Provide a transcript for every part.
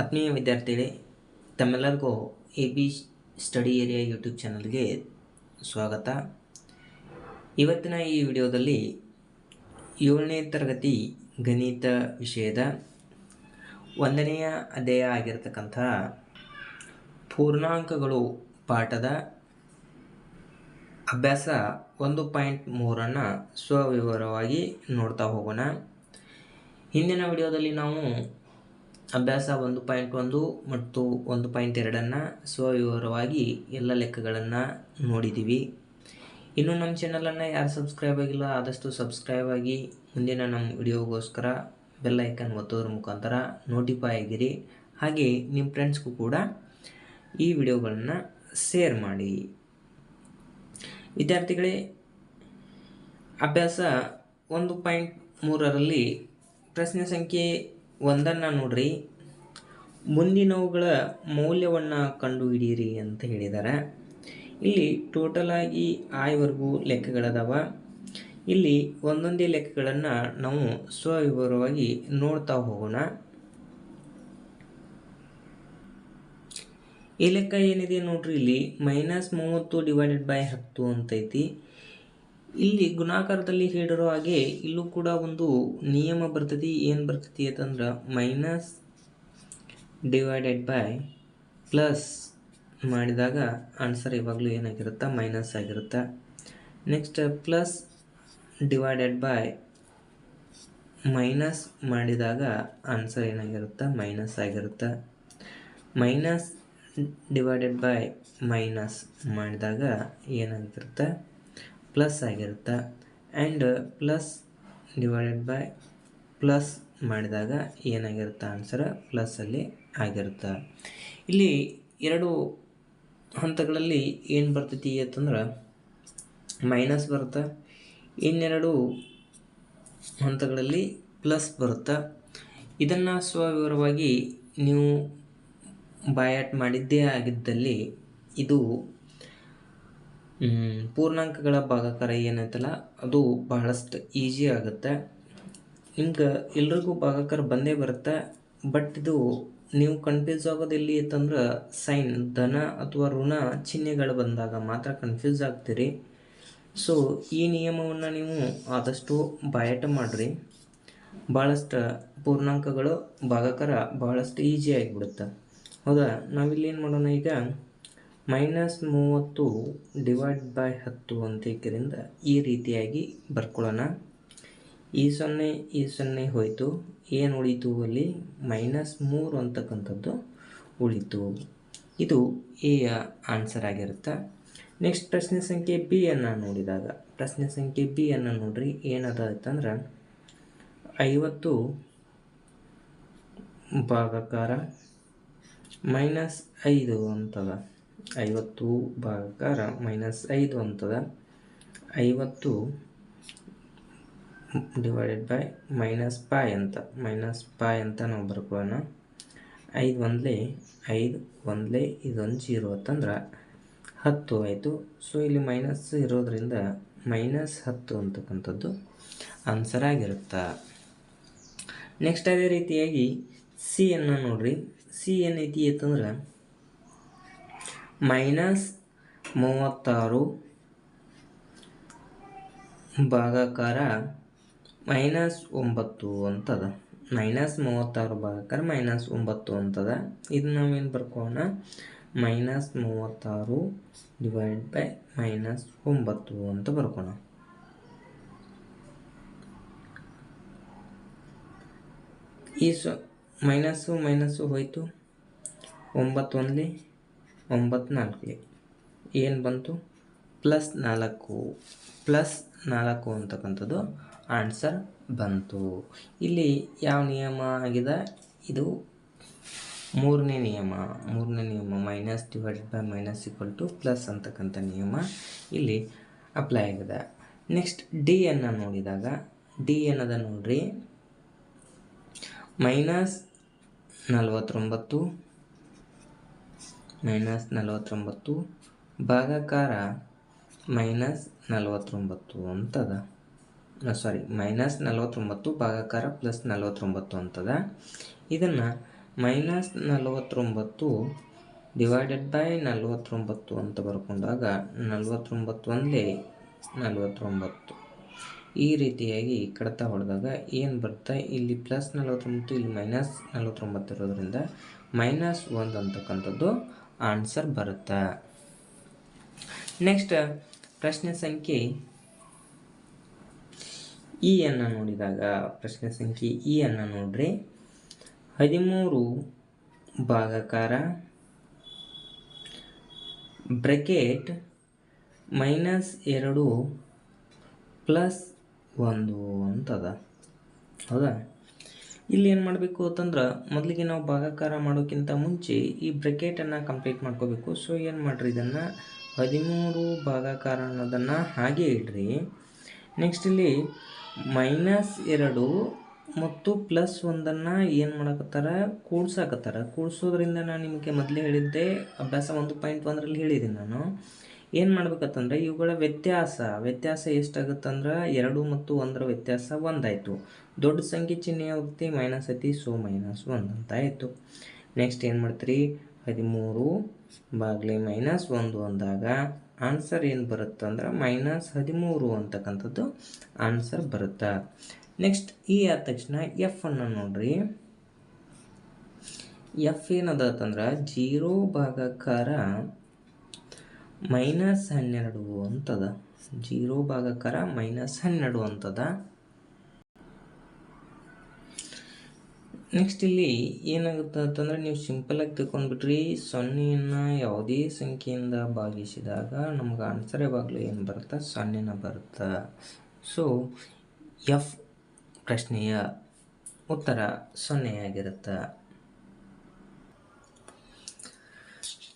ಆತ್ಮೀಯ ವಿದ್ಯಾರ್ಥಿಗಳೇ, ತಮ್ಮೆಲ್ಲರಿಗೂ A B study area YouTube ಚಾನಲ್ಗೆ ಸ್ವಾಗತ. ಇವತ್ತಿನ ಈ ವಿಡಿಯೋದಲ್ಲಿ ಏಳನೇ ತರಗತಿ ಗಣಿತ ವಿಷಯದ ಒಂದನೆಯ ಅಧ್ಯಾಯ ಆಗಿರತಕ್ಕಂಥ ಪೂರ್ಣಾಂಕಗಳು ಪಾಠದ ಅಭ್ಯಾಸ ಒಂದು ಪಾಯಿಂಟ್ ಮೂರನ್ನು ಸ್ವವಿವರವಾಗಿ ನೋಡ್ತಾ ಹೋಗೋಣ. ಹಿಂದಿನ ವಿಡಿಯೋದಲ್ಲಿ ನಾವು ಅಭ್ಯಾಸ ಒಂದು ಪಾಯಿಂಟ್ ಒಂದು ಮತ್ತು ಒಂದು ಪಾಯಿಂಟ್ ಎರಡನ್ನು ಸ್ವವಿವರವಾಗಿ ಎಲ್ಲ ಲೆಕ್ಕಗಳನ್ನು ನೋಡಿದ್ದೀವಿ ಇನ್ನು ನಮ್ಮ ಚಾನಲನ್ನು ಯಾರು ಸಬ್ಸ್ಕ್ರೈಬ್ ಆಗಿಲ್ಲ, ಆದಷ್ಟು ಸಬ್ಸ್ಕ್ರೈಬ್ ಆಗಿ ಮುಂದಿನ ನಮ್ಮ ವಿಡಿಯೋಗೋಸ್ಕರ ಬೆಲ್ ಐಕನ್ ಒತ್ತೋದ್ರ ಮುಖಾಂತರ ನೋಟಿಫೈ ಆಗಿರಿ. ಹಾಗೆ ನಿಮ್ಮ ಫ್ರೆಂಡ್ಸ್ಗೂ ಕೂಡ ಈ ವಿಡಿಯೋಗಳನ್ನು ಶೇರ್ ಮಾಡಿ. ವಿದ್ಯಾರ್ಥಿಗಳೇ, ಅಭ್ಯಾಸ ಒಂದು ಪಾಯಿಂಟ್ ಮೂರರಲ್ಲಿ ಪ್ರಶ್ನೆ ಸಂಖ್ಯೆ ಒಂದನ್ನು ನೋಡ್ರಿ. ಮುಂದಿನವುಗಳ ಮೌಲ್ಯವನ್ನು ಕಂಡುಹಿಡಿಯಿರಿ ಅಂತ ಹೇಳಿದ್ದಾರೆ ಇಲ್ಲಿ ಟೋಟಲ್ ಆಗಿ ಆಯವರೆಗೂ ಲೆಕ್ಕಗಳದಾವ. ಇಲ್ಲಿ ಒಂದೊಂದೇ ಲೆಕ್ಕಗಳನ್ನು ನಾವು ಸ್ವವಿವರವಾಗಿ ನೋಡ್ತಾ ಹೋಗೋಣ. ಈ ಲೆಕ್ಕ ಏನಿದೆ ನೋಡ್ರಿ ಇಲ್ಲಿ? ಮೈನಸ್ ಮೂವತ್ತು ಡಿವೈಡೆಡ್ ಬೈ ಹತ್ತು ಅಂತೈತಿ. ಇಲ್ಲಿ ಗುಣಾಕಾರದಲ್ಲಿ ಹೇಳಿರೋ ಹಾಗೆ ಇಲ್ಲೂ ಕೂಡ ಒಂದು ನಿಯಮ ಬರ್ತದೆ ಏನು ಬರ್ತೈತಿ ಅಂತಂದ್ರೆ ಮೈನಸ್ ಡಿವೈಡೆಡ್ ಬೈ ಪ್ಲಸ್ ಮಾಡಿದಾಗ ಆನ್ಸರ್ ಯಾವಾಗಲೂ ಏನಾಗಿರುತ್ತೆ ಮೈನಸ್ ಆಗಿರುತ್ತೆ. Next plus divided by minus ಮಾಡಿದಾಗ ಆನ್ಸರ್ ಏನಾಗಿರುತ್ತೆ ಮೈನಸ್ ಆಗಿರುತ್ತೆ. ಮೈನಸ್ ಡಿವೈಡೆಡ್ ಬೈ ಮೈನಸ್ ಮಾಡಿದಾಗ ಏನಾಗಿರುತ್ತೆ ಪ್ಲಸ್ ಆಗಿರುತ್ತೆ. And plus divided by plus ಮಾಡಿದಾಗ ಏನಾಗಿರುತ್ತೆ ಆನ್ಸರ್ ಪ್ಲಸ್ಸಲ್ಲಿ ಆಗಿರುತ್ತೆ. ಇಲ್ಲಿ ಎರಡು ಹಂತಗಳಲ್ಲಿ ಏನು ಬರ್ತೈತಿ ಅಂತಂದ್ರೆ ಮೈನಸ್ ಬರುತ್ತೆ. ಇನ್ನೆರಡು ಹಂತಗಳಲ್ಲಿ ಪ್ಲಸ್ ಬರುತ್ತೆ. ಇದನ್ನು ಸ್ವವಿವರವಾಗಿ ನೀವು ಬಾಯಾಟ್ ಮಾಡಿದ್ದೇ ಆಗಿದ್ದಲ್ಲಿ ಇದು ಪೂರ್ಣಾಂಕಗಳ ಭಾಗಾಕಾರ ಏನೈತಲ್ಲ, ಅದು ಬಹಳಷ್ಟು ಈಜಿ ಆಗುತ್ತೆ. ಹಿಂಗೆ ಎಲ್ರಿಗೂ ಭಾಗಾಕಾರ ಬಂದೇ ಬರುತ್ತೆ ಬಟ್ ಇದು ನೀವು ಕನ್ಫ್ಯೂಸ್ ಆಗೋದು ಎಲ್ಲಿ ಅಂತಂದ್ರೆ ಸೈನ್ ಧನ ಅಥವಾ ಋಣ ಚಿಹ್ನೆಗಳು ಬಂದಾಗ ಮಾತ್ರ ಕನ್ಫ್ಯೂಸ್ ಆಗ್ತೀರಿ. ಸೊ ಈ ನಿಯಮವನ್ನು ನೀವು ಆದಷ್ಟು ಬಾಯಾಟ ಮಾಡಿರಿ. ಭಾಳಷ್ಟು ಪೂರ್ಣಾಂಕಗಳು ಭಾಗಾಕಾರ ಭಾಳಷ್ಟು ಈಸಿ ಆಗಿಬಿಡುತ್ತೆ. ಹೌದಾ? ನಾವಿಲ್ಲಿ ಏನು ಮಾಡೋಣ ಈಗ? ಮೈನಸ್ ಮೂವತ್ತು ಡಿವೈಡ್ ಬೈ ಹತ್ತು ಅಂತೇಕರಿಂದ ಈ ರೀತಿಯಾಗಿ ಬರ್ಕೊಳ್ಳೋಣ. ಈ ಸೊನ್ನೆ ಈ ಸೊನ್ನೆ ಹೋಯಿತು. ಏನು ಉಳಿತು ಅಲ್ಲಿ? ಮೈನಸ್ ಮೂರು ಅಂತಕ್ಕಂಥದ್ದು ಉಳಿತು. ಇದು ಎಯ ಆನ್ಸರ್ ಆಗಿರುತ್ತೆ. ನೆಕ್ಸ್ಟ್ ಪ್ರಶ್ನೆ ಸಂಖ್ಯೆ ಬಿ ಅನ್ನು ನೋಡಿದಾಗ. ಪ್ರಶ್ನೆ ಸಂಖ್ಯೆ ಬಿ ಅನ್ನು ನೋಡ್ರಿ ಅಂತಂದ್ರೆ ಐವತ್ತು ಭಾಗಾಕಾರ ಮೈನಸ್ ಐದು ಅಂತದ. ಐವತ್ತು ಭಾಗಕಾರ ಮೈನಸ್ ಐದು ಅಂತದ. ಐವತ್ತು ಡಿವೈಡೆಡ್ ಬೈ ಮೈನಸ್ ಪಾಯ್ ಅಂತ. ಮೈನಸ್ ಪಾಯ್ ಅಂತ ನಾವು ಬರ್ಕೊಳ್ಳೋಣ ಐದು ಒಂದಲೇ ಐದು ಒಂದಲೇ, ಇದೊಂದು ಜೀರೋ ಅಂತಂದ್ರೆ ಹತ್ತು ಆಯಿತು. ಸೊ ಇಲ್ಲಿ ಮೈನಸ್ ಇರೋದ್ರಿಂದ ಮೈನಸ್ ಹತ್ತು ಅಂತಕ್ಕಂಥದ್ದು ಆನ್ಸರ್ ಆಗಿರುತ್ತೆ. ನೆಕ್ಸ್ಟ್ ಅದೇ ರೀತಿಯಾಗಿ ಸಿ ಅನ್ನು ನೋಡ್ರಿ. ಸಿ ಏನೈತಿ ಅಂತಂದ್ರೆ ಮೈನಸ್ ಮೂವತ್ತಾರು ಭಾಗಾಕಾರ ಮೈನಸ್ ಒಂಬತ್ತು ಅಂತದ. ಮೈನಸ್ ಮೂವತ್ತಾರು ಭಾಗಾಕಾರ ಮೈನಸ್ ಒಂಬತ್ತು ಅಂತದ. ಇದು ನಾವೇನು ಬರ್ಕೋಣ ಮೈನಸ್ ಮೂವತ್ತಾರು ಡಿವೈಡ್ ಬೈ ಮೈನಸ್ ಒಂಬತ್ತು ಅಂತ ಬರ್ಕೋಣ ಈ ಸೊ ಮೈನಸ್ಸು ಮೈನಸ್ಸು ಹೋಯಿತು. ಒಂಬತ್ತು ಒಂದಲಿ ಒಂಬತ್ತು ಏನು ಬಂತು? ಪ್ಲಸ್ ನಾಲ್ಕು ಪ್ಲಸ್ ನಾಲ್ಕು ಅಂತಕ್ಕಂಥದ್ದು ಆನ್ಸರ್ ಬಂತು. ಇಲ್ಲಿ ಯಾವ ನಿಯಮ ಆಗಿದೆ? ಇದು ಮೂರನೇ ನಿಯಮ. ಮೂರನೇ ನಿಯಮ minus divided by minus equal to plus ಅಂತಕ್ಕಂಥ ನಿಯಮ ಇಲ್ಲಿ ಅಪ್ಲೈ ಆಗಿದೆ. ನೆಕ್ಸ್ಟ್ ಡಿ ಅನ್ನು ನೋಡಿದಾಗ ಡಿ ಅನ್ನೋದ ನೋಡ್ರಿ. ಮೈನಸ್ ನಲವತ್ತೊಂಬತ್ತು ಮೈನಸ್ ನಲವತ್ತೊಂಬತ್ತು, ಭಾಗಾಕಾರ ಮೈನಸ್ ನಲವತ್ತೊಂಬತ್ತು ಅಂತದ. ಸಾರಿ ಮೈನಸ್ ನಲವತ್ತೊಂಬತ್ತು, ಭಾಗಾಕಾರ ಪ್ಲಸ್ ನಲವತ್ತೊಂಬತ್ತು ಅಂತದ. ಇದನ್ನು ಮೈನಸ್ ನಲವತ್ತೊಂಬತ್ತು ಡಿವೈಡೆಡ್ ಬೈ ನಲವತ್ತೊಂಬತ್ತು ಅಂತ ಬರ್ಕೊಂಡಾಗ ನಲವತ್ತೊಂಬತ್ತು ಒಂದೇ ನಲವತ್ತೊಂಬತ್ತು. ಈ ರೀತಿಯಾಗಿ ಕಡತ ಹೊಡೆದಾಗ ಏನು ಬರುತ್ತೆ? ಇಲ್ಲಿ ಪ್ಲಸ್ ನಲವತ್ತೊಂಬತ್ತು, ಇಲ್ಲಿ ಮೈನಸ್ ನಲವತ್ತೊಂಬತ್ತು ಇರೋದ್ರಿಂದ ಮೈನಸ್ ಒಂದು ಅಂತಕ್ಕಂಥದ್ದು ಆನ್ಸರ್ ಬರುತ್ತೆ. ನೆಕ್ಸ್ಟ್, ಪ್ರಶ್ನೆ ಸಂಖ್ಯೆ ಇ ಅನ್ನು ನೋಡಿದಾಗ, ಪ್ರಶ್ನೆ ಸಂಖ್ಯೆ ಇ ಅನ್ನು ನೋಡ್ರಿ. ಹದಿಮೂರು ಭಾಗಕಾರ ಬ್ರೆಕೆಟ್ ಮೈನಸ್ ಎರಡು ಪ್ಲಸ್ ಒಂದು ಅಂತದ. ಹೌದಾ? ಇಲ್ಲಿ ಏನು ಮಾಡಬೇಕು ಅಂತಂದ್ರೆ ಮೊದಲಿಗೆ ನಾವು ಭಾಗಾಕಾರ ಮಾಡೋಕ್ಕಿಂತ ಮುಂಚೆ ಈ ಬ್ರೆಕೆಟನ್ನು ಕಂಪ್ಲೀಟ್ ಮಾಡ್ಕೋಬೇಕು. ಸೊ ಏನು ಮಾಡಿರಿ ಇದನ್ನು ಹದಿಮೂರು ಭಾಗಾಕಾರ ಅನ್ನೋದನ್ನು ಹಾಗೆ ಇಡ್ರಿ. ನೆಕ್ಸ್ಟ್ ಇಲ್ಲಿ ಮೈನಸ್ ಎರಡು ಮತ್ತು ಪ್ಲಸ್ ಒಂದನ್ನು ಏನು ಮಾಡಕತ್ತಾರ? ಕೂಡ್ಸಾಕತ್ತಾರ. ಕೂಡಿಸೋದ್ರಿಂದ ನಾನು ನಿಮಗೆ ಮೊದಲೇ ಹೇಳಿದ್ದೆ, ಅಭ್ಯಾಸ ಒಂದು ಪಾಯಿಂಟ್ ಒಂದರಲ್ಲಿ ಹೇಳಿದ್ದೀನಿ ನಾನು. ಏನು ಮಾಡ್ಬೇಕಂತಂದ್ರೆ ಇವುಗಳ ವ್ಯತ್ಯಾಸ ವ್ಯತ್ಯಾಸ ಎಷ್ಟಾಗುತ್ತಂದ್ರೆ ಎರಡು ಮತ್ತು ಒಂದರ ವ್ಯತ್ಯಾಸ ಒಂದಾಯಿತು. ದೊಡ್ಡ ಸಂಖ್ಯೆ ಚಿಹ್ನೆ ಯಾವ್ದೈತಿ ಮೈನಸ್ ಐತಿ ಸೊ ಮೈನಸ್ ಒಂದು ಅಂತ ಆಯಿತು. ನೆಕ್ಸ್ಟ್ ಏನು ಮಾಡ್ತೀರಿ? ಹದಿಮೂರು ಬಾಗ್ಲಿ ಮೈನಸ್ ಒಂದು ಅಂದಾಗ ಆನ್ಸರ್ ಏನು ಬರುತ್ತೆ ಅಂದ್ರೆ ಮೈನಸ್ ಹದಿಮೂರು ಅಂತಕ್ಕಂಥದ್ದು ಆನ್ಸರ್ ಬರುತ್ತೆ? ನೆಕ್ಸ್ಟ್ ಈ ಆದ ತಕ್ಷಣ ಎಫ್ ಅನ್ನು ನೋಡ್ರಿ. ಎಫ್ ಏನದ ಅಂತಂದ್ರೆ ಜೀರೋ ಭಾಗಕಾರ ಮೈನಸ್ ಹನ್ನೆರಡು ಅಂತದ? ಜೀರೋ ಭಾಗಕರ ಮೈನಸ್ ಹನ್ನೆರಡು ಅಂತದ? ನೆಕ್ಸ್ಟ್ ಇಲ್ಲಿ ಏನಾಗುತ್ತೆ ಅಂತಂದ್ರೆ ನೀವು ಸಿಂಪಲಾಗಿ ತಿಳ್ಕೊಂಡ್ಬಿಟ್ರಿ, ಸೊನ್ನೆಯನ್ನು ಯಾವುದೇ ಸಂಖ್ಯೆಯಿಂದ ಭಾಗಿಸಿದಾಗ ನಮ್ಗೆ ಆನ್ಸರ್ ಯಾವಾಗಲೂ ಏನು ಬರುತ್ತೆ? ಸೊನ್ನೆನ ಬರುತ್ತೆ. ಸೊ ಎಫ್ ಪ್ರಶ್ನೆಯ ಉತ್ತರ ಸೊನ್ನೆಯಾಗಿರುತ್ತೆ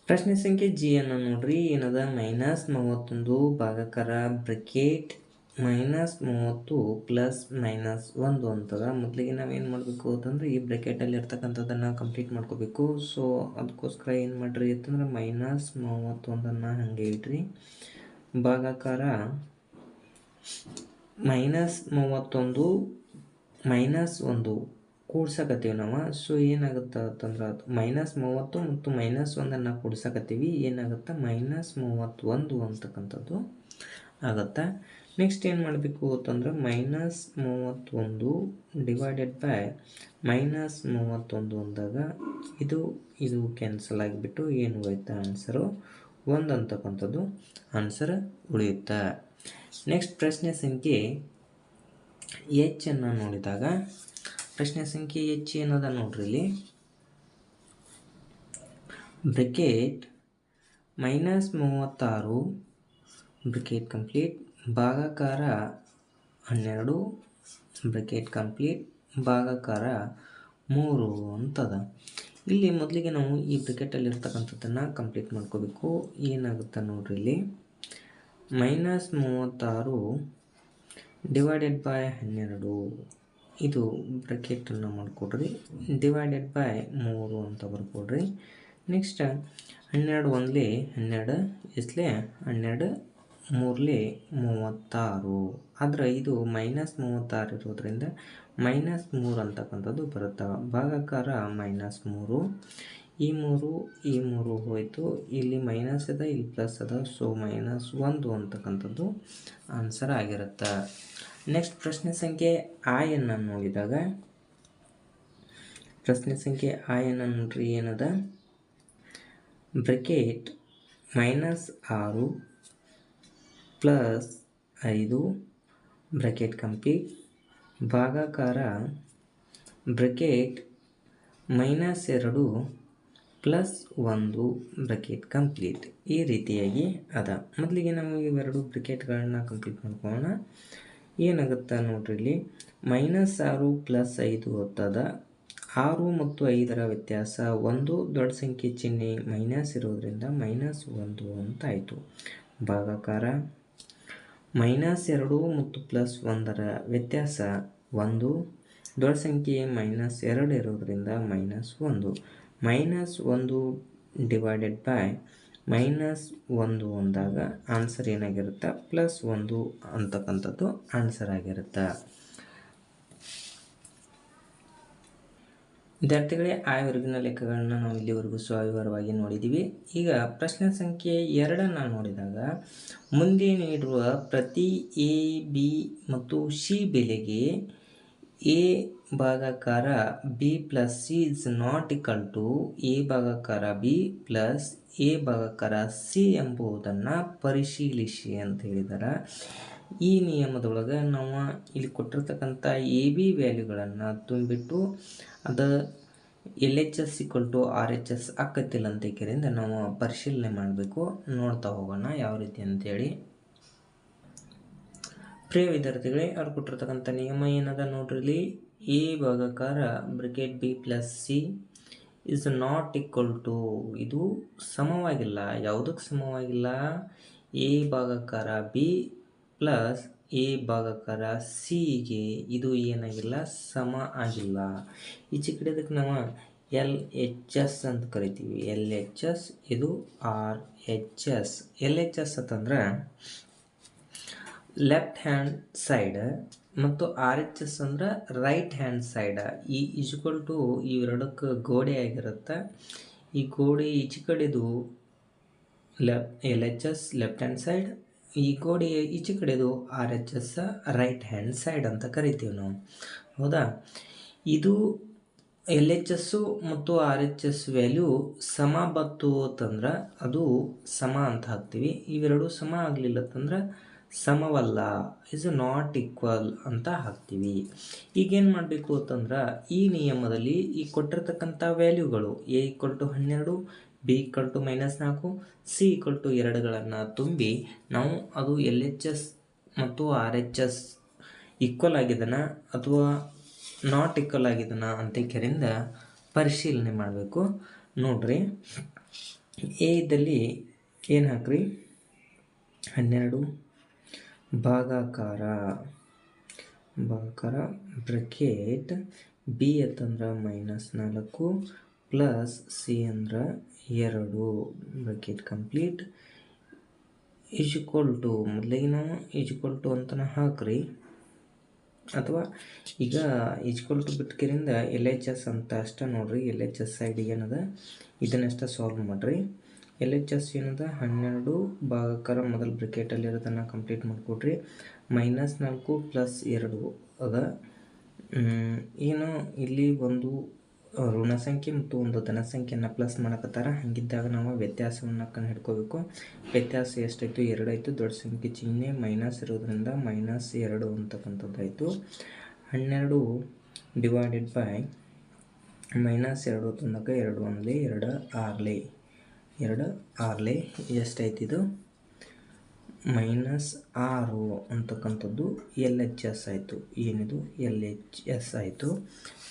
ಪ್ರಶ್ನೆ ಸಂಖ್ಯೆ ಜಿ ಅನ್ನು ನೋಡ್ರಿ. ಏನದ? ಮೈನಸ್ ಮೂವತ್ತೊಂದು ಭಾಗಕರ ಬ್ರಿಕೇಟ್ ಮೈನಸ್ ಮೂವತ್ತು ಪ್ಲಸ್ ಮೈನಸ್ ಒಂದು ಅಂತದ. ಮೊದಲಿಗೆ ನಾವೇನು ಮಾಡಬೇಕು ಅಂತಂದ್ರೆ ಈ ಬ್ರೆಕೆಟಲ್ಲಿ ಇರ್ತಕ್ಕಂಥದ್ದನ್ನು ಕಂಪ್ಲೀಟ್ ಮಾಡ್ಕೋಬೇಕು. ಸೊ ಅದಕ್ಕೋಸ್ಕರ ಏನು ಮಾಡಿರಿ ಅಂತಂದ್ರೆ ಮೈನಸ್ ಮೂವತ್ತೊಂದನ್ನು ಹಾಗೆ ಇಡ್ರಿ. ಭಾಗಾಕಾರ ಮೈನಸ್ ಮೂವತ್ತೊಂದು ಮೈನಸ್ ಒಂದು ಕೂಡ್ಸಕತ್ತೀವಿ ನಾವು. ಸೊ ಏನಾಗುತ್ತೆ ಅಂತಂದ್ರೆ ಅದು ಮೈನಸ್ ಮೂವತ್ತು ಮತ್ತು ಮೈನಸ್ ಒಂದನ್ನು ಕೂಡ್ಸಕತ್ತೀವಿ. ಏನಾಗುತ್ತೆ? ಮೈನಸ್ ಮೂವತ್ತೊಂದು ಅಂತಕ್ಕಂಥದ್ದು ಆಗುತ್ತೆ? ನೆಕ್ಸ್ಟ್ ಏನು ಮಾಡಬೇಕು ಅಂತಂದ್ರೆ ಮೈನಸ್ ಮೂವತ್ತೊಂದು ಡಿವೈಡೆಡ್ ಬೈ ಮೈನಸ್ ಮೂವತ್ತೊಂದು ಅಂದಾಗ ಇದು ಇದು ಕ್ಯಾನ್ಸಲ್ ಆಗಿಬಿಟ್ಟು ಏನು ಉಳಿಯುತ್ತೆ ಆನ್ಸರು ಒಂದು ಅಂತಕ್ಕಂಥದ್ದು ಆನ್ಸರ್ ಉಳಿಯುತ್ತೆ? ನೆಕ್ಸ್ಟ್ ಪ್ರಶ್ನೆ ಸಂಖ್ಯೆ ಎಚ್ ಅನ್ನು ನೋಡಿದಾಗ ಪ್ರಶ್ನೆ ಸಂಖ್ಯೆ ಎಚ್ ಏನದ ನೋಡ್ರಿ ಇಲ್ಲಿ. ಬ್ರಿಕೆಟ್ ಮೈನಸ್ ಮೂವತ್ತಾರು, ಬ್ರಿಕೆಟ್ ಕಂಪ್ಲೀಟ್, ಭಾಗಾಕಾರ ಹನ್ನೆರಡು, ಬ್ರಿಕೆಟ್ ಕಂಪ್ಲೀಟ್, ಭಾಗಾಕಾರ ಮೂರು ಅಂತದ. ಇಲ್ಲಿ ಮೊದಲಿಗೆ ನಾವು ಈ ಬ್ರಿಕೆಟಲ್ಲಿ ಇರ್ತಕ್ಕಂಥದ್ದನ್ನು ಕಂಪ್ಲೀಟ್ ಮಾಡ್ಕೋಬೇಕು. ಏನಾಗುತ್ತೆ ನೋಡ್ರಿ ಇಲ್ಲಿ. ಮೈನಸ್ ಮೂವತ್ತಾರು ಡಿವೈಡೆಡ್ ಬೈ ಹನ್ನೆರಡು. ಇದು ಬ್ರಕೆಟನ್ನು ಮಾಡಿಕೊಡ್ರಿ. ಡಿವೈಡೆಡ್ ಬೈ ಮೂರು ಅಂತ ಬರ್ಕೊಡ್ರಿ. ನೆಕ್ಸ್ಟ್ ಹನ್ನೆರಡು ಒಂದ್ಲಿ ಹನ್ನೆರಡು ಇಸ್ಲೆ ಹನ್ನೆರಡು, ಮೂರಲಿ ಮೂವತ್ತಾರು. ಆದರೆ ಇದು ಮೈನಸ್ ಮೂವತ್ತಾರು ಇರೋದ್ರಿಂದ ಮೈನಸ್ ಮೂರು ಅಂತಕ್ಕಂಥದ್ದು ಬರುತ್ತೆ. ಭಾಗಕಾರ ಮೈನಸ್ ಮೂರು. ಈ ಮೂರು ಈ ಮೂರು ಹೋಯಿತು. ಇಲ್ಲಿ ಮೈನಸ್ ಅದ, ಇಲ್ಲಿ ಪ್ಲಸ್ ಅದ. ಸೊ ಮೈನಸ್ ಒಂದು ಅಂತಕ್ಕಂಥದ್ದು ಆನ್ಸರ್ ಆಗಿರುತ್ತೆ. ನೆಕ್ಸ್ಟ್ ಪ್ರಶ್ನೆ ಸಂಖ್ಯೆ ಆಯನ್ನು ನೋಡಿದಾಗ. ಪ್ರಶ್ನೆ ಸಂಖ್ಯೆ ಆಯನ್ನು ನೋಡ್ರಿ, ಏನದ? ಬ್ರೆಕೆಟ್ ಮೈನಸ್ ಆರು ಪ್ಲಸ್ ಐದು ಬ್ರೆಕೆಟ್ ಕಂಪ್ಲೀಟ್ ಭಾಗಾಕಾರ ಬ್ರೆಕೆಟ್ ಮೈನಸ್ ಎರಡು ಪ್ಲಸ್ ಒಂದು ಬ್ರಕೆಟ್ ಕಂಪ್ಲೀಟ್. ಈ ರೀತಿಯಾಗಿ ಅದ. ಮೊದಲಿಗೆ ನಾವು ಇವೆರಡು ಬ್ರೆಕೆಟ್ಗಳನ್ನ ಕಂಪ್ಲೀಟ್ ಮಾಡ್ಕೊಳ್ಳೋಣ ಏನಾಗುತ್ತೆ ನೋಡ್ರಿ ಇಲ್ಲಿ? ಮೈನಸ್ ಆರು ಪ್ಲಸ್ ಐದು ಹೊತ್ತದ. ಆರು ಮತ್ತು ಐದರ ವ್ಯತ್ಯಾಸ ಒಂದು ದೊಡ್ಡ ಸಂಖ್ಯೆ ಚಿಹ್ನೆ ಮೈನಸ್ ಇರೋದ್ರಿಂದ ಮೈನಸ್ ಒಂದು ಅಂತ ಆಯಿತು. ಭಾಗಾಕಾರ. ಮೈನಸ್ ಎರಡು ಮತ್ತು ಪ್ಲಸ್ ಒಂದರ ವ್ಯತ್ಯಾಸ ಒಂದು. ದೊಡ್ಡ ಸಂಖ್ಯೆ ಮೈನಸ್ ಎರಡು ಇರೋದ್ರಿಂದ ಮೈನಸ್ ಒಂದು. ಮೈನಸ್ ಒಂದು ಡಿವೈಡೆಡ್ ಬೈ ಮೈನಸ್ ಒಂದು ಅಂದಾಗ ಆನ್ಸರ್ ಏನಾಗಿರುತ್ತೆ? ಪ್ಲಸ್ ಒಂದು ಅಂತಕ್ಕಂಥದ್ದು ಆನ್ಸರ್ ಆಗಿರುತ್ತೆ. ವಿದ್ಯಾರ್ಥಿಗಳೇ ಆಯವರೆಗಿನ ಲೆಕ್ಕಗಳನ್ನ ನಾವು ಇಲ್ಲಿವರೆಗೂ ಸ್ವಾವಿವರವಾಗಿ ನೋಡಿದ್ದೀವಿ. ಈಗ ಪ್ರಶ್ನೆ ಸಂಖ್ಯೆ ಎರಡನ್ನು ನೋಡಿದಾಗ, ಮುಂದೆ ನೀಡಿರುವ ಪ್ರತಿ ಎ ಬಿ ಮತ್ತು ಸಿ ಬೆಲೆಗೆ A ಭಾಗಾಕಾರ B plus C is not equal to A ಭಾಗಾಕಾರ B plus A ಭಾಗಾಕಾರ ಸಿ ಎಂಬುದನ್ನು ಪರಿಶೀಲಿಸಿ ಅಂತ ಹೇಳಿದ್ದಾರೆ ಈ ನಿಯಮದೊಳಗೆ ನಾವು ಇಲ್ಲಿ ಕೊಟ್ಟಿರ್ತಕ್ಕಂಥ ಎ ಬಿ ವ್ಯಾಲ್ಯೂಗಳನ್ನು ತುಂಬಿಟ್ಟು ಅದು L H S equal to R H S ಆಕತ್ತಿಲ್ಲ ಅಂತ ಕೇಳಿಂದ ನಾವು ಪರಿಶೀಲನೆ ಮಾಡಬೇಕು. ನೋಡ್ತಾ ಹೋಗೋಣ ಯಾವ ರೀತಿ ಅಂತೇಳಿ ಪ್ರಿಯ ವಿದ್ಯಾರ್ಥಿಗಳೇ, ಅವ್ರು ಕೊಟ್ಟಿರ್ತಕ್ಕಂಥ ನಿಯಮ ಏನದ ನೋಡ್ರಿ A ಭಾಗಕಾರ bracket B plus C is not equal to ಇದು ಸಮವಾಗಿಲ್ಲ. ಯಾವುದಕ್ಕೆ ಸಮವಾಗಿಲ್ಲ? ಎ ಭಾಗಕಾರ ಬಿ ಪ್ಲಸ್ ಎ ಭಾಗಾಕಾರ ಸಿಗೆ ಇದು ಏನಾಗಿಲ್ಲ? ಸಮ ಆಗಿಲ್ಲ. ಈಚೆ ಕಡೆದಕ್ಕೆ ನಾವು ಎಲ್ ಎಚ್ ಎಸ್ ಅಂತ ಕರಿತೀವಿ. ಎಲ್ ಎಚ್ ಎಸ್ ಇದು R H S L H S ಅಂತಂದ್ರೆ ಲೆಫ್ಟ್ ಹ್ಯಾಂಡ್ ಸೈಡ್ ಮತ್ತು ಆರ್ ಎಚ್ ಎಸ್ ಅಂದ್ರೆ ರೈಟ್ ಹ್ಯಾಂಡ್ ಸೈಡ ಈ ಈಜ್ವಲ್ ಟು ಇವೆರಡಕ್ಕೆ ಗೋಡೆ ಆಗಿರುತ್ತೆ. ಈ ಗೋಡೆ ಈಚೆ ಕಡೆದು left L H S left hand side ಈ ಗೋಡೆ ಈಚೆ ಕಡೆದು R H S right hand side ಅಂತ ಕರಿತೀವಿ ನಾವು. ಹೌದಾ? ಇದು ಎಲ್ ಎಚ್ ಎಸ್ಸು ಮತ್ತು ಆರ್ ಎಚ್ ಎಸ್ ವ್ಯಾಲ್ಯೂ ಸಮ ಬತ್ತು ಅಂತಂದ್ರೆ ಅದು ಸಮ ಅಂತ ಹಾಕ್ತೀವಿ. ಇವೆರಡು ಸಮ ಆಗಲಿಲ್ಲ ಅಂತಂದ್ರೆ ಸಮವಲ್ಲ ಇಸ್ ನಾಟ್ ಈಕ್ವಲ್ ಅಂತ ಹಾಕ್ತೀವಿ. ಈಗೇನು ಮಾಡಬೇಕು ಅಂತಂದ್ರೆ, ಈ ನಿಯಮದಲ್ಲಿ ಈ ಕೊಟ್ಟಿರ್ತಕ್ಕಂಥ ವ್ಯಾಲ್ಯೂಗಳು ಎ ಈಕ್ವಲ್ ಟು ಹನ್ನೆರಡು ಬಿ ಈಕ್ವಲ್ ಟು ಮೈನಸ್ ನಾಲ್ಕು ಸಿ ಈಕ್ವಲ್ ಟು ಎರಡುಗಳನ್ನು ತುಂಬಿ, ನಾವು ಅದು ಎಲ್ ಎಚ್ ಎಸ್ ಮತ್ತು ಆರ್ ಎಚ್ ಎಸ್ ಈಕ್ವಲ್ ಆಗಿದನ ಅಥವಾ ನಾಟ್ ಈಕ್ವಲ್ ಆಗಿದನ ಅಂತ ಕೆರಿಂದ ಪರಿಶೀಲನೆ ಮಾಡಬೇಕು. ನೋಡ್ರಿ ಎ ಇದ್ದಲ್ಲಿ ಏನು ಹಾಕ್ರಿ? ಹನ್ನೆರಡು ಭಾಗಾಕಾರ ಭಾಗಾಕಾರ ಬ್ರಕೆಟ್ ಬಿ ಅಂತಂದ್ರೆ ಮೈನಸ್ ನಾಲ್ಕು ಪ್ಲಸ್ ಸಿ ಅಂದ್ರೆ ಎರಡು. Bracket complete is equal to ಮೊದಲಿಗೆ ನಾವು ಈಜುಕೊಲ್ ಟು ಅಂತನ ಹಾಕ್ರಿ. ಅಥವಾ ಈಗ ಈಜ್ವಲ್ ಟು ಬಿಟ್ಕಿರಿಂದ ಎಲ್ ಎಚ್ ಎಸ್ ಅಂತ ಅಷ್ಟೇ ನೋಡ್ರಿ. ಎಲ್ ಎಚ್ ಎಸ್ ಸೈಡ್ ಏನದ? ಇದನ್ನಷ್ಟ ಸಾಲ್ವ್ ಮಾಡಿರಿ. ಎಲ್ ಎಚ್ ಎಸ್ ಏನದ? ಹನ್ನೆರಡು ಭಾಗಕರ ಮೊದಲು ಬ್ರಿಕೆಟಲ್ಲಿ ಇರೋದನ್ನು ಕಂಪ್ಲೀಟ್ ಮಾಡಿಕೊಡ್ರಿ ಮೈನಸ್ ನಾಲ್ಕು ಪ್ಲಸ್ ಎರಡು ಅದ. ಏನು ಇಲ್ಲಿ ಒಂದು ಋಣ ಸಂಖ್ಯೆ ಮತ್ತು ಒಂದು ಧನ ಸಂಖ್ಯೆಯನ್ನು ಪ್ಲಸ್ ಮಾಡಕತ್ತಾರ. ಹಂಗಿದ್ದಾಗ ನಾವು ವ್ಯತ್ಯಾಸವನ್ನು ಕಂಡು ಹಿಡ್ಕೋಬೇಕು. ವ್ಯತ್ಯಾಸ ಎಷ್ಟಾಯಿತು? ಎರಡಾಯಿತು. ದೊಡ್ಡ ಸಂಖ್ಯೆ ಚಿಹ್ನೆ ಮೈನಸ್ ಇರೋದ್ರಿಂದ ಮೈನಸ್ ಎರಡು ಅಂತಕ್ಕಂಥದ್ದಾಯಿತು. ಹನ್ನೆರಡು ಡಿವೈಡೆಡ್ ಬೈ ಮೈನಸ್ ಎರಡು ತಂದಾಗ ಎರಡು ಒಂದ್ಲೆ ಎರಡು ಆರ್ಲೆ ಎರಡು, ಆರ್ಲೆ ಎಷ್ಟಾಯ್ತಿದು ಮೈನಸ್ ಆರು ಅಂತಕ್ಕಂಥದ್ದು ಎಲ್ ಎಚ್ ಎಸ್ ಆಯಿತು. ಏನಿದು? ಎಲ್ ಎಚ್ ಎಸ್ ಆಯಿತು.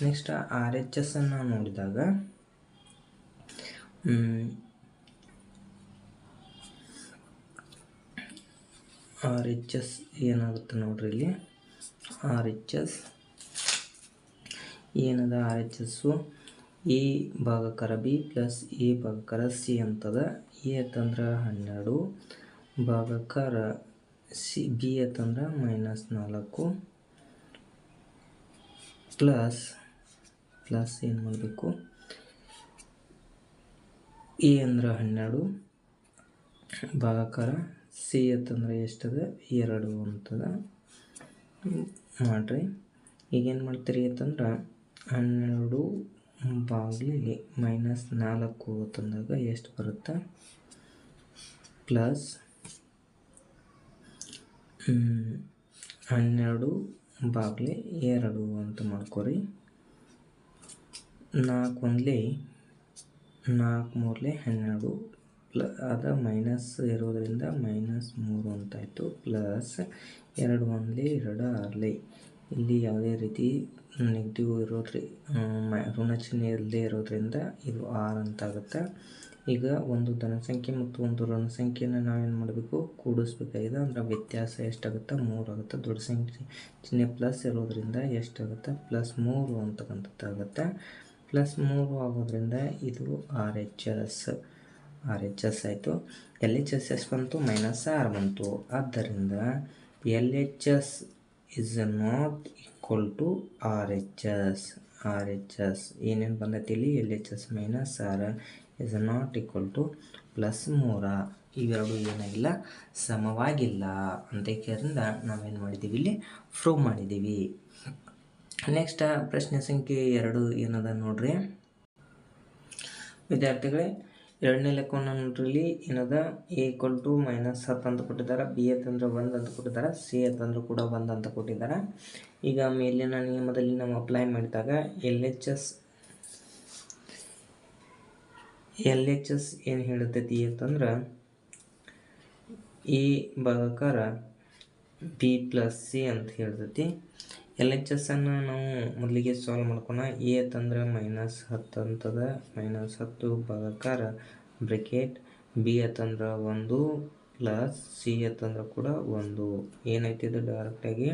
ನೆಕ್ಸ್ಟ್ ಆರ್ ಎಚ್ ಎಸ್ಸನ್ನು ನೋಡಿದಾಗ ಆರ್ ಎಚ್ ಎಸ್ ಏನಾಗುತ್ತೆ ನೋಡ್ರಿ ಇಲ್ಲಿ? ಆರ್ ಎಚ್ ಎಸ್, ಏನದ ಆರ್ ಎಚ್ ಎಸ್ಸು? ಎ ಭಾಗಕರ ಬಿ ಪ್ಲಸ್ ಎ ಭಾಗಕರ ಸಿ ಅಂತದ. ಎ ಅಂತಂದ್ರೆ ಹನ್ನೆರಡು ಭಾಗಾಕಾರ ಸಿ, ಬಿ ಅಂತಂದ್ರೆ ಮೈನಸ್ ನಾಲ್ಕು ಪ್ಲಸ್ ಪ್ಲಸ್ ಏನು ಮಾಡಬೇಕು? ಎ ಅಂದ್ರೆ ಹನ್ನೆರಡು ಭಾಗಾಕಾರ ಸಿ ಅಂತಂದ್ರೆ ಎಷ್ಟದ? ಎರಡು ಅಂತದ. ಮಾಡಿರಿ. ಈಗೇನು ಮಾಡ್ತೀರಿ ಅಂತಂದ್ರೆ ಹನ್ನೆರಡು ಬಾಗಿಲಿಗೆ ಮೈನಸ್ ನಾಲ್ಕು ತಂದಾಗ ಎಷ್ಟು ಬರುತ್ತೆ? ಪ್ಲಸ್ ಹನ್ನೆರಡು ಬಾಗಿಲಿ ಎರಡು ಅಂತ ಮಾಡ್ಕೊರಿ. ನಾಲ್ಕು ಒಂದ್ಲಿ, ನಾಲ್ಕು ಮೂರಲೆ ಹನ್ನೆರಡು ಪ್ಲ ಅದು ಮೈನಸ್ ಇರೋದರಿಂದ ಮೈನಸ್ ಮೂರು ಅಂತಾಯಿತು. ಪ್ಲಸ್ ಎರಡು ಒಂದ್ಲಿ ಎರಡು ಆರ್ಲಿ. ಇಲ್ಲಿ ಯಾವುದೇ ರೀತಿ ನೆಗೆಟಿವ್ ಇರೋದ್ರಿ. ಋಣ ಚಿಹ್ನೆ ಇಲ್ಲದೆ ಇರೋದ್ರಿಂದ ಇದು ಆರ್ ಅಂತಾಗುತ್ತೆ. ಈಗ ಒಂದು ಧನಸಂಖ್ಯೆ ಮತ್ತು ಒಂದು ಋಣ ಸಂಖ್ಯೆಯನ್ನು ನಾವೇನು ಮಾಡಬೇಕು? ಕೂಡಿಸ್ಬೇಕಾಗಿದೆ. ಅಂದರೆ ವ್ಯತ್ಯಾಸ ಎಷ್ಟಾಗುತ್ತೆ? ಮೂರು ಆಗುತ್ತೆ. ದೊಡ್ಡ ಸಂಖ್ಯೆ ಚಿಹ್ನೆ ಪ್ಲಸ್ ಇರೋದ್ರಿಂದ ಎಷ್ಟಾಗುತ್ತೆ? ಪ್ಲಸ್ ಮೂರು ಅಂತಕ್ಕಂಥದ್ದಾಗುತ್ತೆ ಪ್ಲಸ್ ಮೂರು ಆಗೋದ್ರಿಂದ ಇದು R H S R H S ಆಯಿತು. ಎಲ್ ಎಚ್ ಎಸ್ ಎಸ್ ಬಂತು ಮೈನಸ್ ಆರ್ ಬಂತು. ಆದ್ದರಿಂದ L H S is not equal to R H S R H S ಏನೇನು ಬಂದೈತಿ ಇಲ್ಲಿ L H S minus R is not equal to plus ಮೂರ ಇವೆರಡು ಏನಾಗಿಲ್ಲ? ಸಮವಾಗಿಲ್ಲ. ಅಂತ ಕೇಳಿದ್ರಿಂದ ನಾವೇನು ಮಾಡಿದ್ದೀವಿ ಇಲ್ಲಿ? ಪ್ರೂವ್ ಮಾಡಿದ್ದೀವಿ ನೆಕ್ಸ್ಟ್ ಪ್ರಶ್ನೆ ಸಂಖ್ಯೆ ಎರಡು ಏನದ ನೋಡ್ರಿ? ವಿದ್ಯಾರ್ಥಿಗಳೇ, ಎರಡನೇ ಲೆಕ್ಕವನ್ನು ನೋಡ್ರಿ ಏನದ? ಎ ಈಕ್ವಲ್ ಟು ಮೈನಸ್ ಹತ್ತು ಅಂತ ಕೊಟ್ಟಿದ್ದಾರೆ. ಬಿ ಅಂತಂದ್ರೆ ಒಂದು ಅಂತ ಕೊಟ್ಟಿದ್ದಾರೆ. ಸಿ ಅಂತಂದ್ರೆ ಕೂಡ ಒಂದು ಅಂತ ಕೊಟ್ಟಿದ್ದಾರೆ. ಈಗ ಮೇಲಿನ ನಿಯಮದಲ್ಲಿ ನಾವು ಅಪ್ಲೈ ಮಾಡಿದಾಗ L H S L H S ಏನು ಹೇಳ್ತೈತಿ ಅಂತಂದ್ರೆ ಎ ಭಾಗಕಾರ ಬಿ ಪ್ಲಸ್ ಸಿ ಅಂತ ಹೇಳ್ತೈತಿ ಎಲ್ ಎಚ್ ಎಸ್ ಅನ್ನು ನಾವು ಮೊದಲಿಗೆ ಸಾಲ್ವ್ ಮಾಡ್ಕೊಣ. ಎ ಅಂತಂದ್ರೆ ಮೈನಸ್ ಹತ್ತು ಅಂತದ. ಮೈನಸ್ ಹತ್ತು ಭಾಗಕಾರ ಬ್ರಿಕೆಟ್ ಬಿ ಅಂತಂದ್ರೆ ಒಂದು ಪ್ಲಸ್ ಸಿ ಅಂತಂದ್ರೆ ಕೂಡ ಒಂದು. ಏನೈತಿ ಇದು ಡೈರೆಕ್ಟಾಗಿ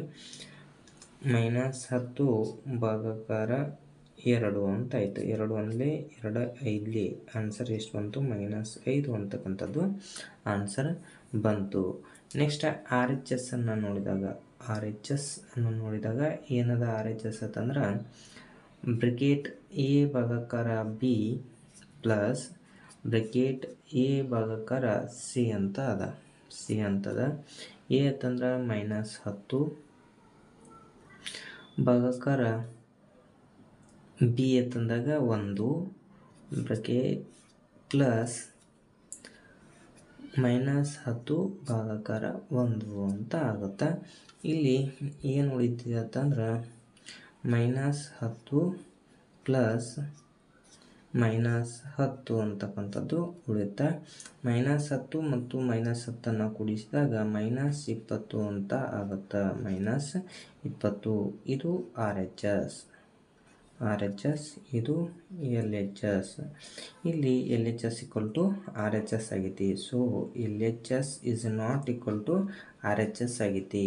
ಮೈನಸ್ ಹತ್ತು ಭಾಗಕಾರ ಎರಡು ಅಂತ ಆಯಿತು. ಎರಡು ಒಂದಲೇ ಎರಡು ಐದಲಿ. ಆನ್ಸರ್ ಎಷ್ಟು ಬಂತು? ಮೈನಸ್ ಐದು ಅಂತಕ್ಕಂಥದ್ದು ಆನ್ಸರ್ ಬಂತು. ನೆಕ್ಸ್ಟ್ ಆರ್ ಎಚ್ ಎಸ್ ಅನ್ನು ನೋಡಿದಾಗ ಆರ್ ಎಚ್ ಎಸ್ ಅನ್ನು ನೋಡಿದಾಗ ಏನದ ಆರ್ ಎಚ್ ಎಸ್ ಅಂತಂದ್ರೆ ಬ್ರಿಕೇಟ್ ಎ ಭಾಗಕಾರ ಬಿ ಪ್ಲಸ್ ಬ್ರಿಕೇಟ್ ಎ ಭಾಗಕಾರ ಸಿ ಅಂತ ಅದ. ಸಿ ಅಂತದ. ಎ ಅಂತಂದ್ರೆ ಮೈನಸ್ ಹತ್ತು ಭಾಗಕಾರ ಬಿ ಎತ್ತಂದಾಗ ಒಂದು ಬ್ರಕೆ ಪ್ಲಸ್ ಮೈನಸ್ ಹತ್ತು ಭಾಗಕಾರ ಒಂದು ಅಂತ ಆಗುತ್ತೆ. ಇಲ್ಲಿ ಏನು ಉಳಿತಿದೆ ಅಂತಂದ್ರೆ ಮೈನಸ್ ಹತ್ತು ಪ್ಲಸ್ ಮೈನಸ್ ಹತ್ತು ಅಂತಕ್ಕಂಥದ್ದು ಉಳಿಯುತ್ತೆ. ಮೈನಸ್ ಹತ್ತು ಮತ್ತು ಮೈನಸ್ ಹತ್ತನ್ನು ಕೂಡಿಸಿದಾಗ ಮೈನಸ್ ಇಪ್ಪತ್ತು ಅಂತ ಆಗುತ್ತೆ. ಮೈನಸ್ ಇಪ್ಪತ್ತು, ಇದು R H S R H S ಇದು ಎಲ್ ಎಚ್ ಎಸ್. ಇಲ್ಲಿ L H S equal to R H S ಆಗೈತಿ. So L H S is not equal to R H S ಆಗೈತಿ.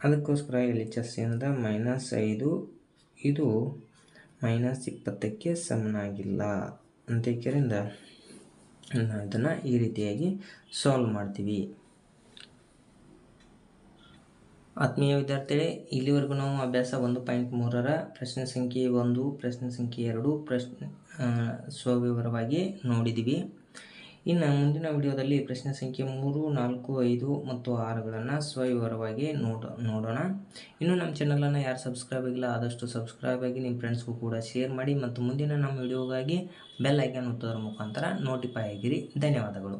ಅದಕ್ಕೋಸ್ಕರ ಎಲ್ ಎಚ್ ಎಸ್ ಏನದ? Minus ಐದು, ಇದು minus ಇಪ್ಪತ್ತಕ್ಕೆ ಸಮನಾಗಿಲ್ಲ. ಅಂತ ನಾವು ಇದನ್ನು ಈ ರೀತಿಯಾಗಿ ಸಾಲ್ವ್ ಮಾಡ್ತೀವಿ. ಆತ್ಮೀಯ ವಿದ್ಯಾರ್ಥಿಗಳೇ, ಇಲ್ಲಿವರೆಗೂ ನಾವು ಅಭ್ಯಾಸ ಒಂದು ಪಾಯಿಂಟ್ ಮೂರರ ಪ್ರಶ್ನೆ ಸಂಖ್ಯೆ ಒಂದು, ಪ್ರಶ್ನೆ ಸಂಖ್ಯೆ ಎರಡು, ಪ್ರಶ್ನೆ ಸ್ವವಿವರವಾಗಿ ನೋಡಿದ್ದೀವಿ ಇನ್ನು ಮುಂದಿನ ವಿಡಿಯೋದಲ್ಲಿ ಪ್ರಶ್ನೆ ಸಂಖ್ಯೆ ಮೂರು, ನಾಲ್ಕು, ಐದು ಮತ್ತು ಆರುಗಳನ್ನು ಸ್ವವಿವರವಾಗಿ ನೋಡ, ನೋಡೋಣ. ಇನ್ನು ನಮ್ಮ ಚಾನಲನ್ನು ಯಾರು ಸಬ್ಸ್ಕ್ರೈಬ್ ಆಗಿಲ್ಲ, ಆದಷ್ಟು ಸಬ್ಸ್ಕ್ರೈಬ್ ಆಗಿ ನಿಮ್ಮ ಫ್ರೆಂಡ್ಸ್ಗೂ ಕೂಡ ಶೇರ್ ಮಾಡಿ ಮತ್ತು ಮುಂದಿನ ನಮ್ಮ ವಿಡಿಯೋಗಾಗಿ ಬೆಲ್ ಐಕಾನ್ ಒತ್ತೋದ್ರ ಮುಖಾಂತರ ನೋಟಿಫೈ ಆಗಿರಿ. ಧನ್ಯವಾದಗಳು.